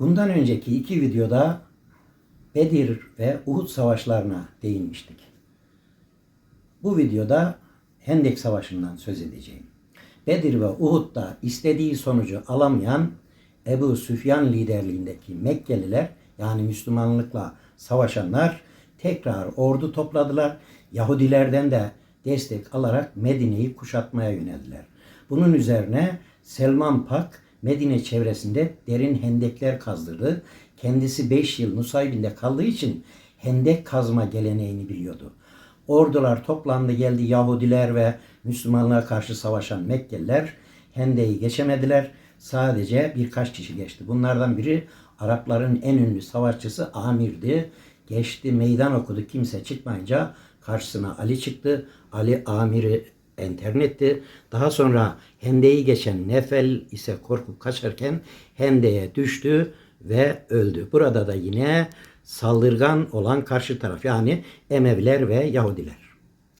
Bundan önceki iki videoda Bedir ve Uhud savaşlarına değinmiştik. Bu videoda Hendek Savaşı'ndan söz edeceğim. Bedir ve Uhud'da istediği sonucu alamayan Ebu Süfyan liderliğindeki Mekkeliler yani Müslümanlıkla savaşanlar tekrar ordu topladılar. Yahudilerden de destek alarak Medine'yi kuşatmaya yöneldiler. Bunun üzerine Selman Pak Medine çevresinde derin hendekler kazdırdı. Kendisi 5 yıl Nusaybin'de kaldığı için hendek kazma geleneğini biliyordu. Ordular toplandı geldi Yahudiler ve Müslümanlığa karşı savaşan Mekkeliler Hende'yi geçemediler. Sadece birkaç kişi geçti. Bunlardan biri Arapların en ünlü savaşçısı Amir'di. Geçti meydan okudu kimse çıkmayınca karşısına Ali çıktı. Ali Amir'i internetti. Daha sonra Hende'yi geçen Nefel ise korkup kaçarken Hende'ye düştü ve öldü. Burada da yine saldırgan olan karşı taraf yani Emeviler ve Yahudiler.